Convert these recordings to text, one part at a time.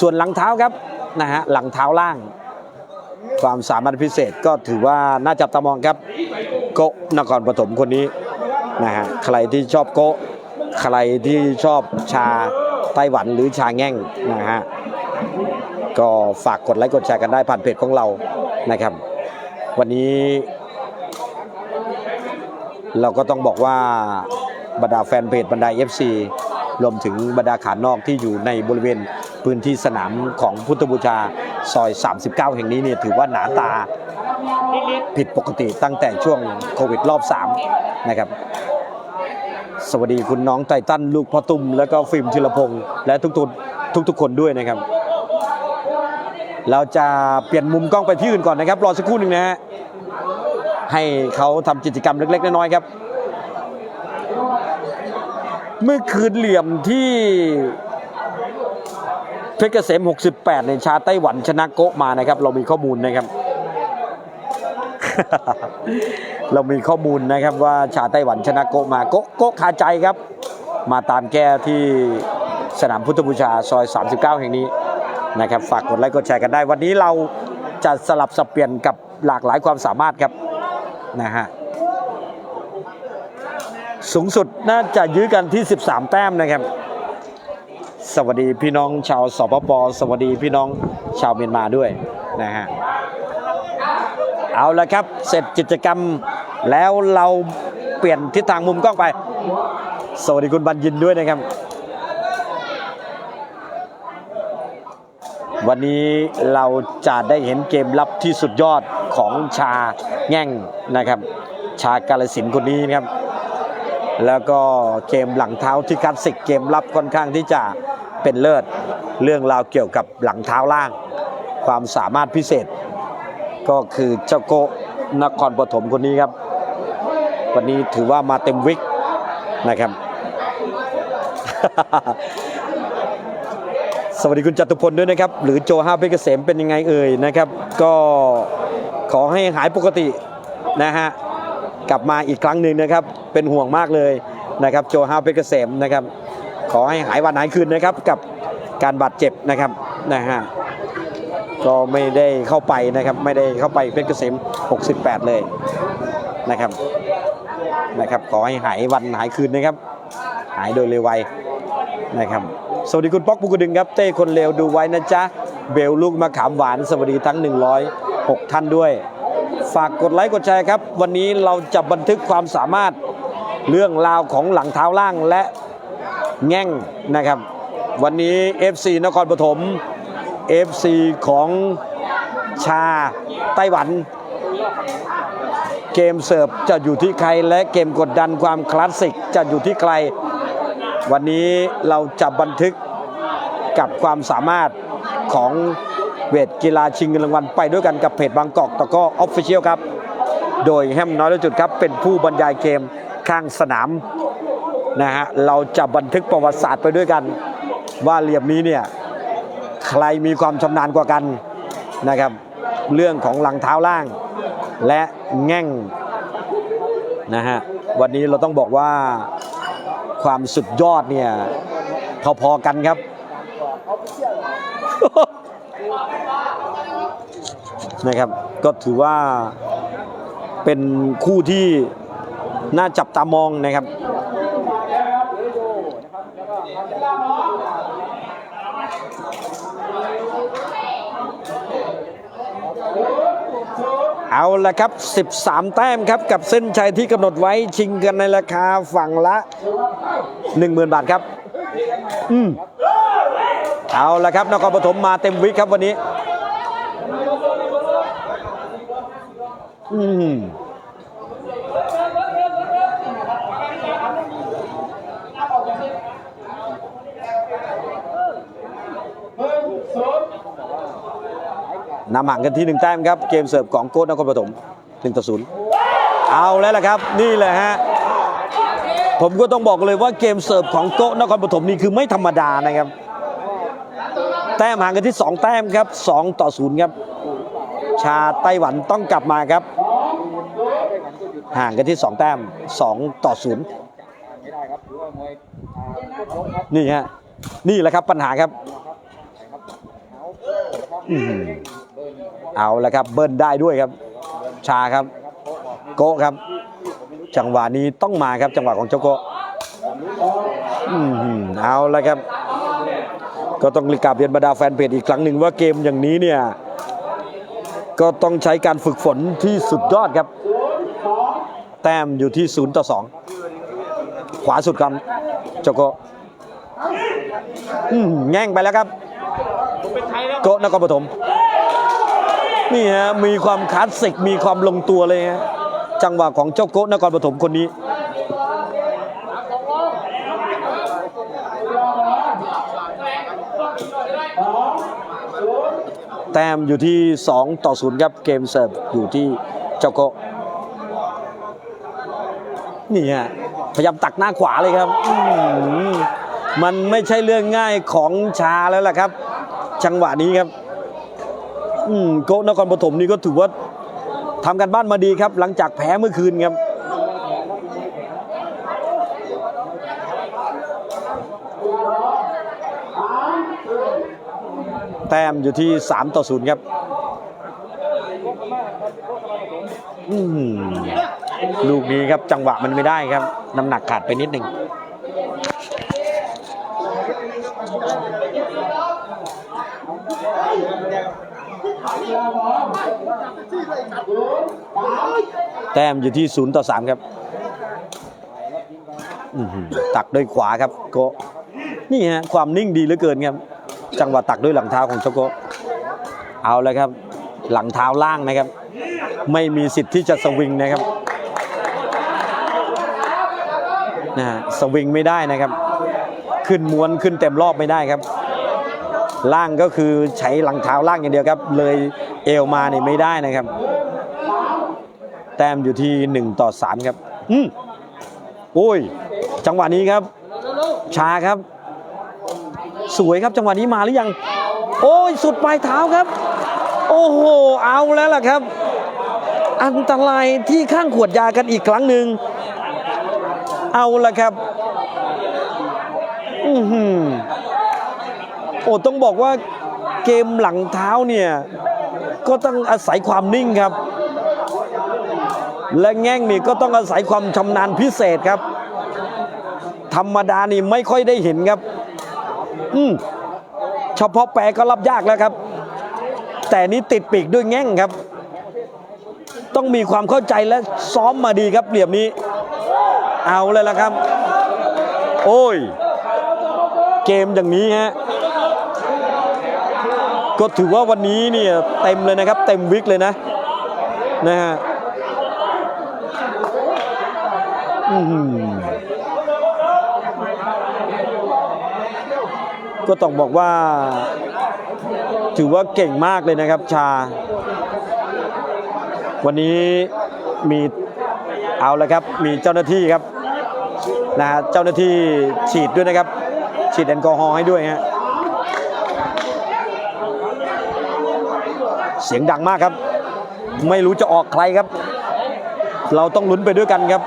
ส่วนหลังเท้าครับนะฮะหลังเท้าล่าง ความสามารถพิเศษก็ถือว่าน่าจับตามองครับ โกะนครปฐมคนนี้นะฮะใครที่ชอบโกะใครที่ชอบชาไต้หวันหรือชาแง่งนะฮะก็ฝากกดไลค์กดแชร์กันได้ผ่านเพจของเรานะครับ วันนี้ เราก็ต้องบอกว่าบรรดาแฟนเพจบรรดา FC รวมถึงบรรดาขานอกที่อยู่ในบริเวณ พื้นที่สนามของพุทธบูชาซอย 39 แห่งนี้เนี่ยถือว่าหนาตาผิดปกติตั้งแต่ช่วงโควิดรอบ 3 นะครับ สวัสดีคุณน้องไททันลูกพ่อตุ้ม แล้วก็ฟิล์มธีรพงศ์และทุกๆทุกคนด้วยนะครับ เราจะเปลี่ยนมุมกล้องไปที่อื่นก่อนนะครับรอสักครู่หนึ่งนะฮะให้เขาทำกิจกรรมเล็ก ๆ น้อยๆครับ เมื่อคืนเหลี่ยมที่ เพชรเกษม 68 ในชาไต้หวันชนะโกะมานะครับ เรามีข้อมูลนะครับ เรามีข้อมูลนะครับว่าชาไต้หวันชนะโกะมาโกะโกะคาใจครับ มาตามแก้ที่สนามพุทธบูชาซอย 39 แห่งนี้นะครับ ฝากกดไลค์กดแชร์กันได้ วันนี้เราจะสลับสับเปลี่ยนกับหลากหลายความสามารถครับนะฮะสูงสุดน่าจะยื้อกันที่ 13 แต้มนะครับ สวัสดีพี่น้องชาวสปปสวัสดีพี่น้องชาวเมียนมาด้วยนะฮะเอาละครับเสร็จกิจกรรมแล้วเราเปลี่ยนทิศทางมุมกล้องไป สวัสดีคุณบัญญินด้วยนะครับ วันนี้เราจะได้เห็นเกมรับที่สุดยอดของชาแง่งนะครับ ชากาลสินธุ์คนนี้นะครับ แล้วก็เกมหลังเท้าที่คลาสสิกเกมรับค่อนข้างที่จะ เป็นเลิศ เรื่องราวเกี่ยวกับหลังเท้าล่าง ความสามารถพิเศษ ก็คือเจ้าโกนครปฐมคนนี้ครับ วันนี้ถือว่ามาเต็มวิกนะครับ สวัสดีคุณจตุพลด้วยนะครับ หรือโจห้าเพชรเกษมเป็นยังไงเอ่ยนะครับ ก็ขอให้หายปกตินะฮะกลับมาอีกครั้งหนึ่งนะครับ เป็นห่วงมากเลยนะครับ โจห้าเพชรเกษมนะครับ ขอให้หายวันหายคืนนะครับกับการบาดเจ็บนะครับนะฮะก็ไม่ได้เข้าไปนะครับไม่ได้เข้าไปเพชรเกษม 68 เลยนะครับนะครับขอให้หายวันหายคืนนะครับ หายโดยเร็วไวนะครับสวัสดีคุณป๊อกปุกดึงครับเต้คนเลวดูไว้นะจ๊ะเบลลูกมะขามหวานสวัสดีทั้ง 106 ท่านด้วย ฝากกดไลค์กดแชร์ครับ วันนี้เราจะบันทึกความสามารถเรื่องราวของหลังเท้าล่างและ แง่งนะครับ วันนี้ FC นครปฐม FC ของชาไต้หวัน เกมเสิร์ฟจะอยู่ที่ใครและเกมกดดันความคลาสสิกจะอยู่ที่ใคร วันนี้เราจะบันทึกกับความสามารถของเวทกีฬาชิงเงินรางวัลไปด้วยกันกับเพจบางกอกตะก้อออฟฟิเชียลครับ โดยแฮมน้อยละจุดครับเป็นผู้บรรยายเกมข้างสนาม นะฮะเราจะบันทึกประวัติศาสตร์ไปด้วยกัน ว่าเหลี่ยมนี้เนี่ยใครมีความชำนาญกว่ากันนะครับ เรื่องของหลังเท้าล่าง และแง่งนะฮะวันนี้เราต้องบอกว่าความสุดยอดเนี่ยพอๆกันครับนะครับก็ถือว่าเป็นคู่ที่น่าจับตามองนะครับ เอาละครับ 13 แต้มครับกับเส้นชัยที่กำหนดไว้ชิงกันในราคาฝั่งละ 10,000 บาทครับ อืมเอาละครับนครปฐมมาเต็มวิกครับวันนี้ อืม นำห่างกันที่หนึ่งแต้มครับเกมเสิร์ฟของโค้ชนครปฐมหนึ่งต่อศูนย์เอาแล้วล่ะครับนี่แหละฮะผมก็ต้องบอกเลยว่าเกมเสิร์ฟของโกะนครปฐมนี่คือไม่ธรรมดานะครับ แต้มห่างกันที่ 2 แต้มครับ 2 ต่อ 0 ครับ ชาไต้หวันต้องกลับมาครับ ห่างกันที่ 2 แต้ม 2 ต่อ 0 นี่ฮะนี่แหละครับปัญหาครับ เอาละครับเบิ้ลได้ด้วยครับ ชาครับ โกครับ จังหวะนี้ต้องมาครับจังหวะของเจ้าโกะอื้เอาละครับ ก็ต้องกราบเรียนบรรดาแฟนเพจอีกครั้งหนึ่งว่าเกมอย่างนี้เนี่ย ก็ต้องใช้การฝึกฝนที่สุดยอดครับ แต้มอยู่ที่0ต่อ2ขวาสุดครับเจ้าโกะอื้แง่งไปแล้วครับโกนครปฐม นี่ฮะมีความคลาสสิกมีความลงตัวเลยฮะจังหวะของเจ้าโกะนครปฐมคนนี้แต้มอยู่ที่ 2 ต่อ 0 ครับ เกมเสิร์ฟอยู่ที่เจ้าโกะนี่ฮะพยายามตักหน้าขวาเลยครับ มันไม่ใช่เรื่องง่ายของชาแล้วล่ะครับ จังหวะนี้ครับ อืมโกะนครปฐมนี่ก็ถือว่าทำกันบ้านมาดีครับ หลังจากแพ้เมื่อคืนครับแต้มอยู่ที่ 3 ต่อ 0 ครับลูกนี้ครับจังหวะมันไม่ได้ครับ น้ำหนักขาดไปนิดหนึ่ง แต้มอยู่ที่0ต่อ3ครับตักด้วยขวาครับโกนี่ฮะความนิ่งดีเหลือเกินครับ จังหวะตักด้วยหลังเท้าของโชโกเอาเลยครับ หลังเท้าล่างนะครับ ไม่มีสิทธิ์ที่จะสวิงนะครับนะฮะสวิงไม่ได้นะครับ ขึ้นม้วนขึ้นเต็มรอบไม่ได้ครับ ล่างก็คือใช้หลังเท้าล่างอย่างเดียวครับ เลยเอวมาเนี่ยไม่ได้นะครับ แต้มอยู่ที่ 1 ต่อ 3 ครับ อืมโอ้ย จังหวะนี้ครับ ชาครับ สวยครับจังหวะนี้มาหรือยัง โอ้ย สุดปลายเท้าครับ โอ้โห เอาแล้วล่ะครับ อันตรายที่ข้างขวดยากันอีกครั้งหนึ่ง เอาละครับ อือหือโอ้ต้องบอกว่าเกมหลังเท้าเนี่ย ก็ต้องอาศัยความนิ่งครับ และแง่งนี่ก็ต้องอาศัยความชำนาญพิเศษครับ ธรรมดานี่ไม่ค่อยได้เห็นครับ อืมเฉพาะแปรก็รับยากแล้วครับ แต่นี้ติดปีกด้วยแง่งครับ ต้องมีความเข้าใจและซ้อมมาดีครับเหลี่ยมนี้ เอาเลยละครับ โอ้ย เกมอย่างนี้ฮะก็ถือว่าวันนี้เนี่ยเต็มเลยนะครับ เต็มวิกเลยนะนะฮะอื้อหือ ก็ต้องบอกว่า ถือว่าเก่งมากเลยนะครับ ชา วันนี้มีเอาละครับ มีเจ้าหน้าที่ครับนะฮะเจ้าหน้าที่ฉีดด้วยนะครับ ฉีดแอลกอฮอล์ให้ด้วยฮะเสียงดังมากครับ ไม่รู้จะออกใครครับ เราต้องลุ้นไปด้วยกันครับ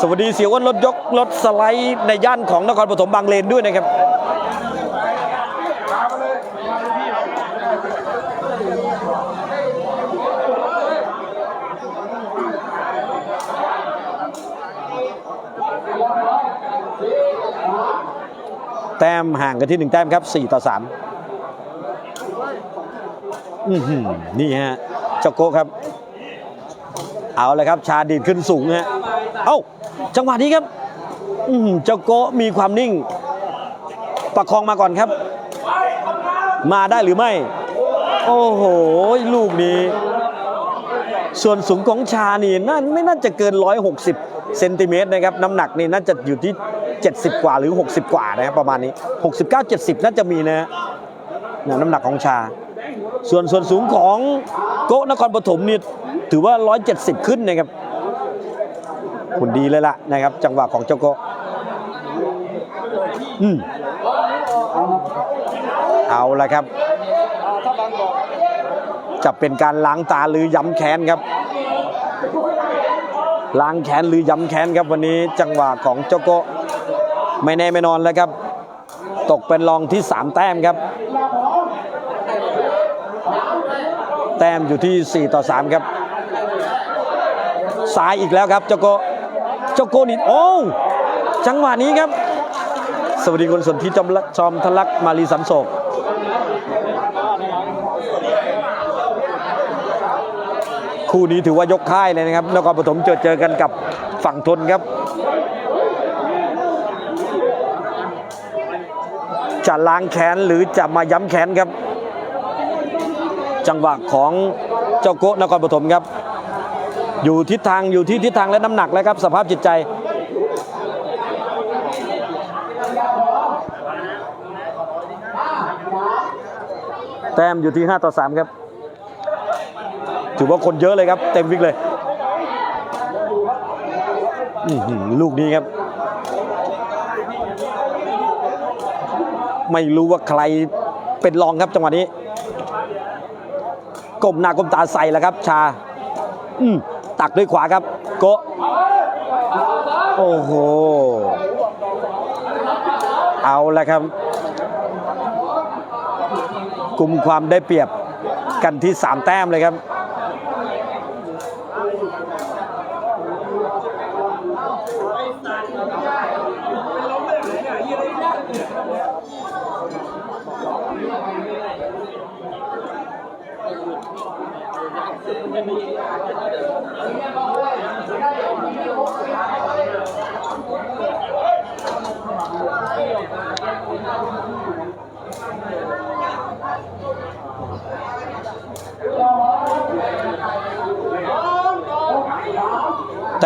สวัสดีเสียอ้วนรถยกรถสไลด์ในย่านของนครปฐมบางเลนด้วยนะครับ แต้มห่างกันที่หนึ่งแต้มครับ 4 ต่อ 3 อือหือนี่ฮะเจ้าโก้ครับ เอาเลยครับ ชาดีดขึ้นสูงฮะ เอ้า จังหวะนี้ครับอืเจ้าโก้มีความนิ่ง ประคองมาก่อนครับ มาได้หรือไม่ โอ้โห ลูกนี้ ส่วนสูงของชานี่น่าไม่น่าจะเกิน 160เซนติเมตรนะครับ น้ำหนักนี่น่าจะอยู่ที่ 70 กว่าหรือ 60 กว่านะครับประมาณนี้ 69 70 น่าจะมีนะฮะนะน้ำหนักของชา ส่วนส่วนสูงของโกะนครปฐมนี่ถือว่า 170 ขึ้นนะครับ คุณดีเลยล่ะนะครับ จังหวะของเจ้าโกะอืมเอาละครับ จะเป็นการล้างตาหรือย้ำแค้นครับ ล้างแค้นหรือย้ำแค้นครับวันนี้จังหวะของเจ้าโกไม่แน่ไม่นอนแล้วครับ ตกเป็นรองที่ 3 แต้มครับ แต้มอยู่ที่ 4 ต่อ 3 ครับ ซ้ายอีกแล้วครับเจ้าโก เจ้าโกนี่โอ้จังหวะนี้ครับ สวัสดีคุณสนที่จอมละจอมทะลักมารีสันโศกคู่นี้ถือว่ายกค่ายเลยนะครับนครปฐมเจอเจอกันกับฝั่งทนครับจะล้างแค้นหรือจะมาย้ำแค้นครับ จังหวะของเจ้าโกนครปฐมครับ อยู่ทิศทางอยู่ที่ทิศทางและน้ำหนักแล้วครับ สภาพจิตใจ แต้มอยู่ที่ 5 ต่อ 3 ครับ ถือว่าคนเยอะเลยครับ เต็มวิกเลยลูกนี้ครับ ไม่รู้ว่าใครเป็นรองครับจังหวะนี้ก้มหน้าก้มตาใส่แล้วครับ ชา อืม ตักด้วยขวาครับ โกโอ้โห เอาละครับกลุ่มความได้เปรียบกันที่ 3 แต้มเลยครับ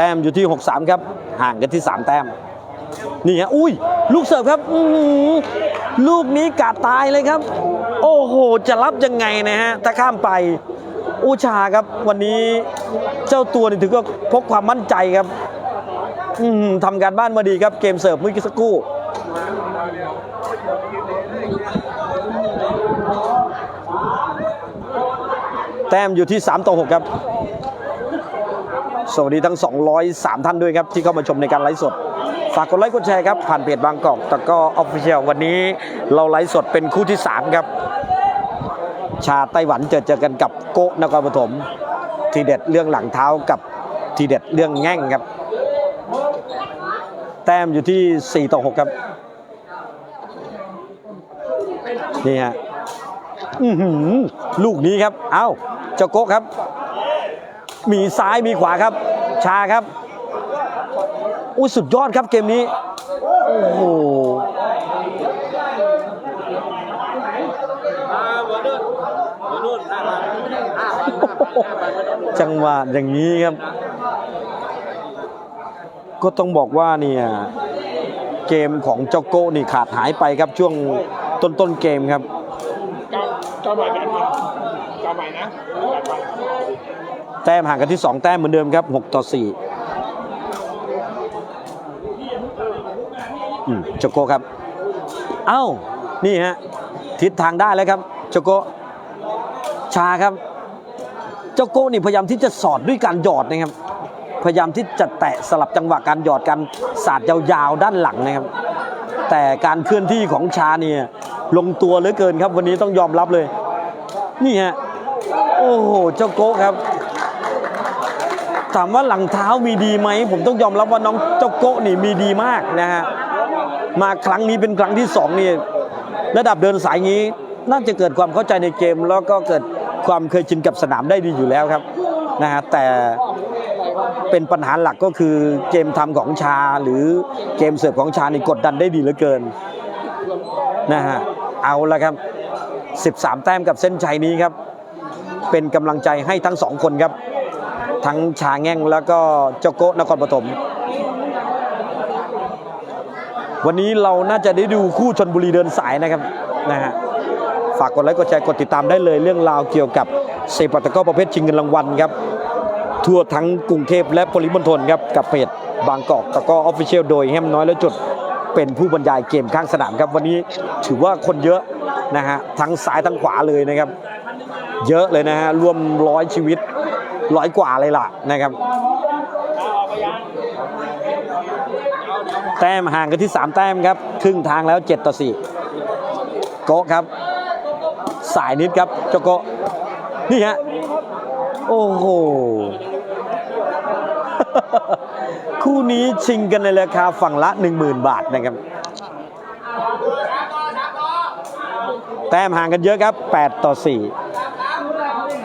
ต้มอยู่ที่ 63 ครับ ห่างกันที่ 3 แต้ม นี่ฮะอุ้ย ลูกเสิร์ฟครับลูกนี้กาดตายเลยครับ โอ้โห จะรับยังไงนะฮะถ้าข้ามไปอูชาครับ วันนี้เจ้าตัวนี่ถือว่าพกความมั่นใจครับอทำการบ้านมาดีครับ เกมเสิร์ฟเมื่อกี้สักครู่แต้มอยู่ที่ 3 ต่อ 6 ครับ สวัสดีทั้ง 203 ท่านด้วยครับ ที่เข้ามาชมในการไลฟ์สด ฝากกดไลค์กดแชร์ครับ ผ่านเพจบางกอกตะกร้ออฟฟิเชียลวันนี้เราไลฟ์สดเป็นคู่ที่ 3 ครับ ชาไต้หวันเจอเจอกันกับโกะนครปฐมทีเด็ดเรื่องหลังเท้ากับทีเด็ดเรื่องแง่งครับ แต้มอยู่ที่ 4 ต่อ 6 ครับ นี่ฮะลูกนี้ครับ เอ้าเจ้าโกะครับ มีซ้ายมีขวาครับ ชาครับอุ้ยสุดยอดครับเกมนี้ โอ้โหจังหวะอย่างนี้ครับ ก็ต้องบอกว่าเนี่ยเกมของเจ้าโก้นี่ขาดหายไปครับช่วงต้นต้นๆเกมครับเก้าใบไปนะเก้าใบนะ แต้มห่างกันที่ 2 แต้มเหมือนเดิมครับ 6 ต่อ4อืมโจโกครับ เอ้า นี่ฮะ ทิศทางได้แล้วครับโจโกชาครับเจ้าโก้นี่พยายามที่จะสอดด้วยการหยอดนะครับ พยายามที่จะแตะสลับจังหวะการหยอดกันสาดยาวๆด้านหลังนะครับ แต่การเคลื่อนที่ของชาเนี่ยลงตัวเหลือเกินครับ วันนี้ต้องยอมรับเลย นี่ฮะโอ้โหเจ้าโก้ครับ ถามว่าหลังเท้ามีดีไหม ผมต้องยอมรับว่าน้องเจ้าโก้นี่มีดีมากนะฮะมาครั้งนี้เป็นครั้งที่สองนี่ระดับเดินสายงี้ น่าจะเกิดความเข้าใจในเกม แล้วก็เกิดความเคยชินกับสนามได้ดีอยู่แล้วครับนะฮะแต่เป็นปัญหาหลักก็คือเกมทำของชาหรือเกมเสิร์ฟของชานี่กดดันได้ดีเหลือเกินนะฮะเอาละครับ 13 แต้มกับเส้นชัยนี้ครับ เป็นกำลังใจให้ทั้งสองคนครับ ทั้งชาแง่งแล้วก็เจ้าโกะนครปฐมวันนี้เราน่าจะได้ดูคู่ชนบุรีเดินสายนะครับนะฮะฝากกดไลค์กดแชร์กดติดตามได้เลยเรื่องราวเกี่ยวกับเซปัตะก้อประเภทชิงเงินรางวัลครับ ทั่วทั้งกรุงเทพและปริมณฑลครับกับเพจบางกอกตะก้อออฟฟิเชียลโดยแฮมน้อยและจุดเป็นผู้บรรยายเกมข้างสนามครับ วันนี้ถือว่าคนเยอะนะฮะทั้งซ้ายทั้งขวาเลยนะครับ เยอะเลยนะฮะรวมร้อยชีวิต ร้อยกว่าเลยล่ะนะครับ แต้มห่างกันที่ 3 แต้มครับ ครึ่งทางแล้ว 7 ต่อ 4 โกะครับ สายนิดครับโจโกะนี่ฮะโอ้โห คู่นี้ชิงกันในราคาฝั่งละ 10,000 บาทนะครับ แต้มห่างกันเยอะครับ 8 ต่อ 4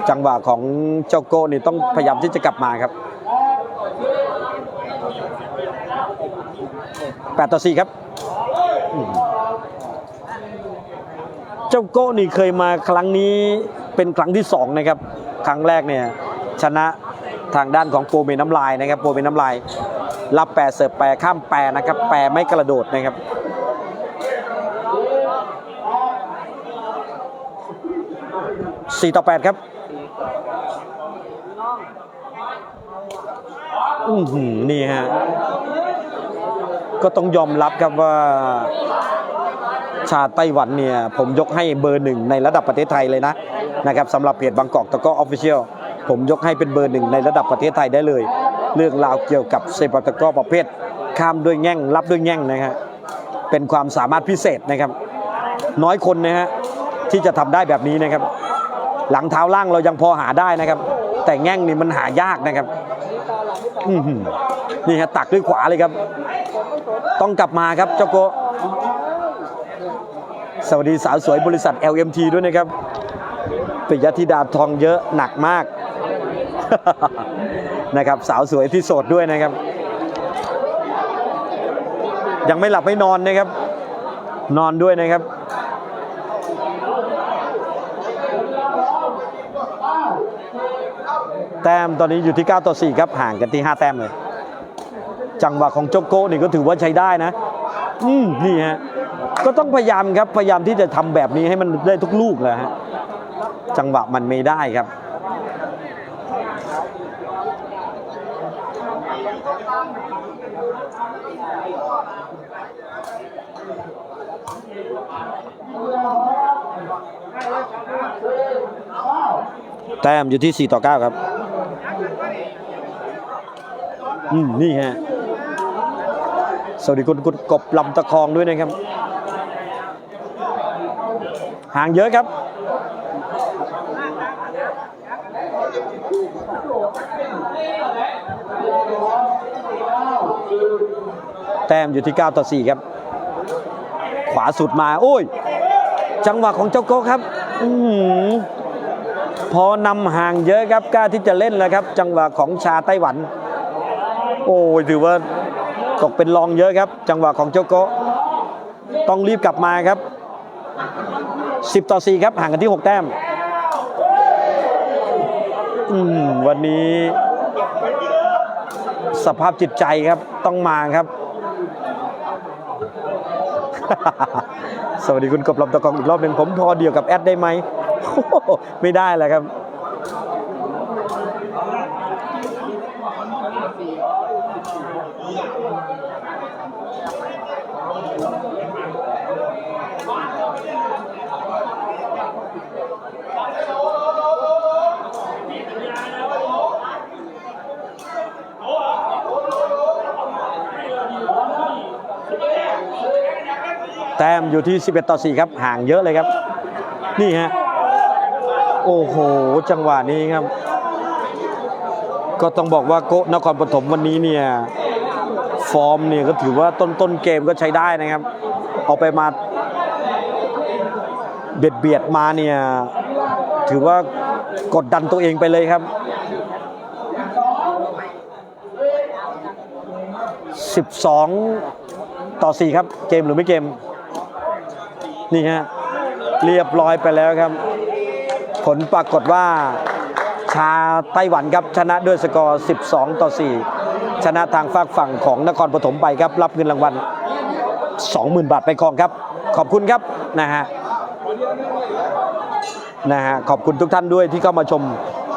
จังหวะของเจ้าโก้นี่ต้องพยายามที่จะกลับมาครับ8ต่อ4ครับ เจ้าโก้นี่เคยมาครั้งนี้เป็นครั้งที่2นะครับ ครั้งแรกเนี่ยชนะทางด้านของโปรเมน้ำลายนะครับ โปรเมน้ำลาย รับแปรเสิร์ฟแปรข้ามแปรนะครับ แปรไม่กระโดดนะครับสี่ต่อแปดครับ อือหือนี่ฮะ ก็ต้องยอมรับครับว่า ชาติไต้หวันเนี่ย ผมยกให้เบอร์หนึ่งในระดับประเทศไทยเลยนะนะครับสำหรับเพจบางกอกตะก้อออฟฟิเชียลผมยกให้เป็นเบอร์หนึ่งในระดับประเทศไทยได้เลย เรื่องราวเกี่ยวกับเซปตะก้อประเภท ข้ามด้วยแง่งรับด้วยแง่งนะฮะเป็นความสามารถพิเศษนะครับ น้อยคนนะฮะที่จะทำได้แบบนี้นะครับ หลังเท้าล่างเรายังพอหาได้นะครับ แต่แง่งนี่มันหายากนะครับ อือหือนี่ฮะตักด้วยขวาเลยครับ ต้องกลับมาครับเจ้าโกะสวัสดีสาวสวยบริษัท LMT ด้วยนะครับปิยธิดาทองเยอะหนักมาก นะครับสาวสวยที่โสดด้วยนะครับ ยังไม่หลับไม่นอนนะครับ นอนด้วยนะครับ แต้มตอนนี้อยู่ที่ 9 ต่อ 4 ครับห่างกันที่ 5 แต้มเลย จังหวะของโจโก้นี่ก็ถือว่าใช้ได้นะ อืมนี่ฮะก็ต้องพยายามครับพยายามที่จะทำแบบนี้ให้มันได้ทุกลูกแหละฮะจังหวะมันไม่ได้ครับแต้มอยู่ที่ 4 ต่อ 9 ครับ อืมนี่ฮะสวัสดีคุณคุณกบลำตะคองด้วยนะครับ ห่างเยอะครับแต้มอยู่ที่ 9 ต่อ 4 ครับ ขวาสุดมา โอ้ย จังหวะของเจ้าโก้ครับอือหือพอนำห่างเยอะครับกล้าที่จะเล่นแล้วครับ จังหวะของชาไต้หวัน โอ้ยถือว่าตกเป็นรองเยอะครับ จังหวะของเจ้าโกต้องรีบกลับมาครับ 10 ต่อ 4 ครับ ห่างกันที่ 6 แต้มอืมวันนี้ สภาพจิตใจครับต้องมาครับ สวัสดีคุณกบลำตะกองอีกรอบหนึ่งผมพอเดียวกับแอดได้ไหม ไม่ได้แหละครับ แต้มอยู่ที่ 11 ต่อ 4 ครับ ห่างเยอะเลยครับ นี่ฮะ โอ้โห จังหวะนี้ครับ ก็ต้องบอกว่าโกนครปฐมวันนี้เนี่ย ฟอร์มเนี่ยก็ถือว่าต้นต้นเกมก็ใช้ได้นะครับ เอาไปมาเบียดเบียดมาเนี่ย ถือว่ากดดันตัวเองไปเลยครับ 12 ต่อ 4 ครับ เกมหรือไม่เกม นี่ฮะเรียบร้อยไปแล้วครับ ผลปรากฏว่าชาไต้หวันครับชนะด้วยสกอร์ 12 ต่อ 4 ชนะทางฝากฝั่งของนครปฐมไปครับ รับเงินรางวัล 20,000 บาทไปครองครับ ขอบคุณครับนะฮะนะฮะขอบคุณทุกท่านด้วยที่เข้ามาชม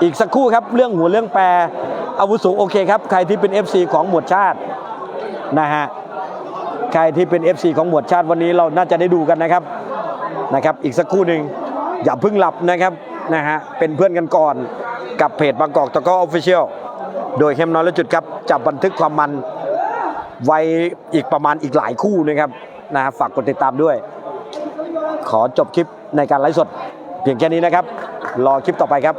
อีกสักครู่ครับ เรื่องหัวเรื่องแปรอาวุโสโอเคครับ ใครที่เป็น FC ของหมวดชาตินะฮะ ใครที่เป็น FC ของหมวดชาติวันนี้เราน่าจะได้ดูกันนะครับนะครับ อีกสักครู่หนึ่งอย่าเพิ่งหลับนะครับนะฮะเป็นเพื่อนกันก่อนกับเพจบางกอกตะก้อออฟฟิเชียลโดยเข้มน้อยและจุดครับจับบันทึกความมันไว้อีกประมาณอีกหลายคู่นะครับนะฮะฝากกดติดตามด้วย ขอจบคลิปในการไลฟ์สด เพียงแค่นี้นะครับ รอคลิปต่อไปครับ